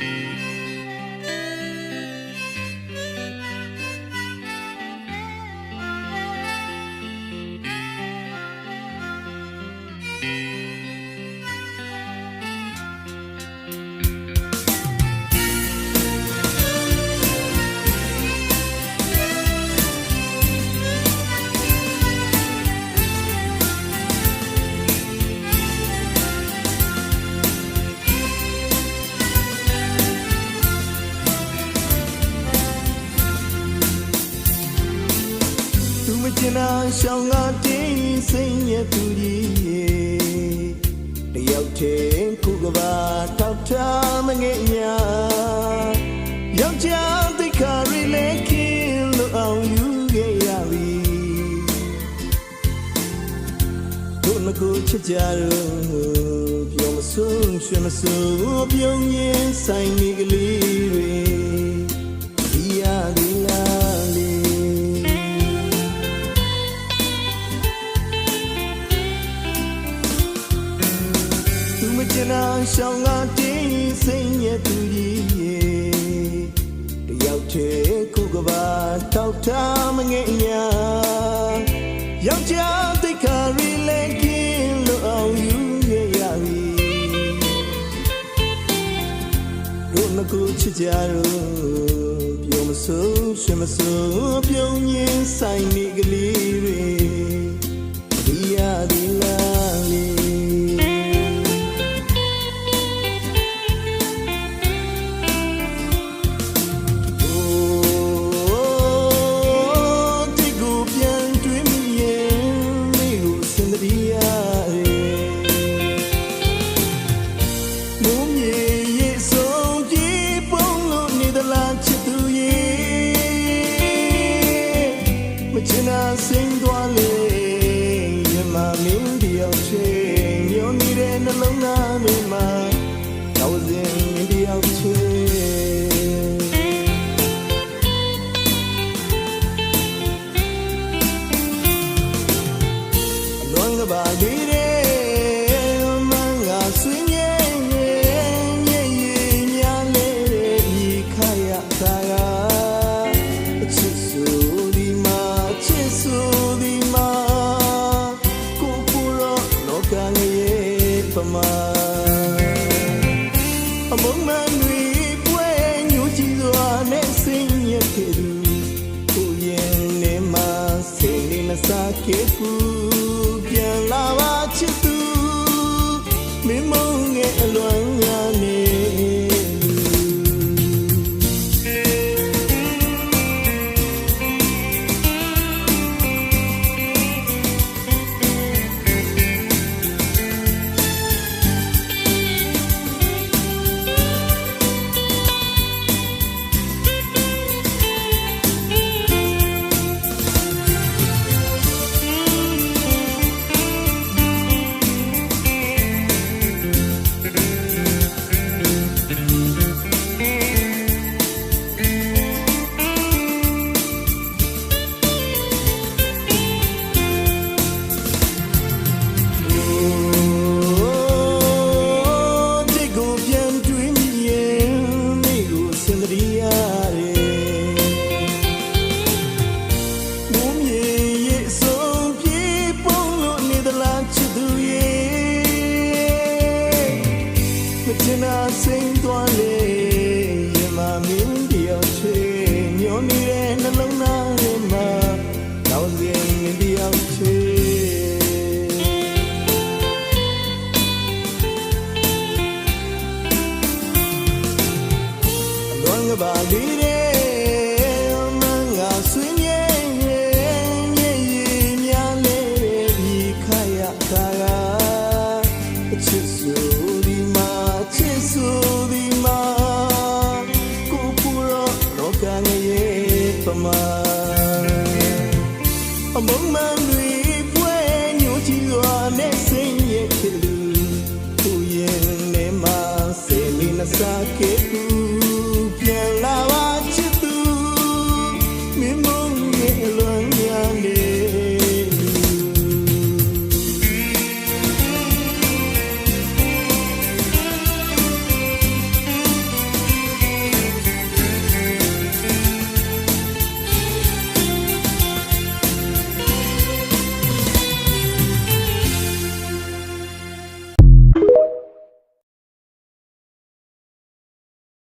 သူမ ချင်တာရှောင်းကတင်းစိမ့်ရဲ့သူကြီးတယောက်တည်းခုကဘာထောက်ထားမငဲ့ညာယောက်ျားသိခါရီလေကင်းလို့အောင်ယူခဲ့ရပြီတို့မကိုချစ်ကြတော့ပြောမဆုံးရွှေမဆုံးပြုံးရင်ဆိုင်နေကလေးတွေ ကျင်တာရှောင်းကတင်းစိမ့်ရဲ့သူကြီးရေတယောက်တည်းခုကဘာတောက်ထားမငဲ့ညာယောက်ျားသိခါရီလေကင်းလို့အောင်ယူခဲ့ရပြီတို့မကူချစ်ကြတော့ပြုံးမစိုးရွှေမစိုးပြုံးရင်းဆိုင်နေကလေးတွေ ခဲ့ဘူးပြန်လာပါချစ်သူမင်းမုန်းငယ်အလွန် မချင်တာစိမ့်သွားလေရမမင်းတယောက်ချေညိုနေတဲ့နှလုံးသားထဲမှာတော့စဉ်မင်းတယောက်ချေအလွန်ကပါလေးတဲ့မန်းကဆွေးငယ်ငယ်ငယ်ရများလေးဒီခါရတာကအချစ် အမုံမန်တွေပွဲညိုချီစွာနဲ့စိမ့်ရဲ့ချစ်လူကိုရင်နဲ့မဆေးလေးနစားခဲ့ဘူး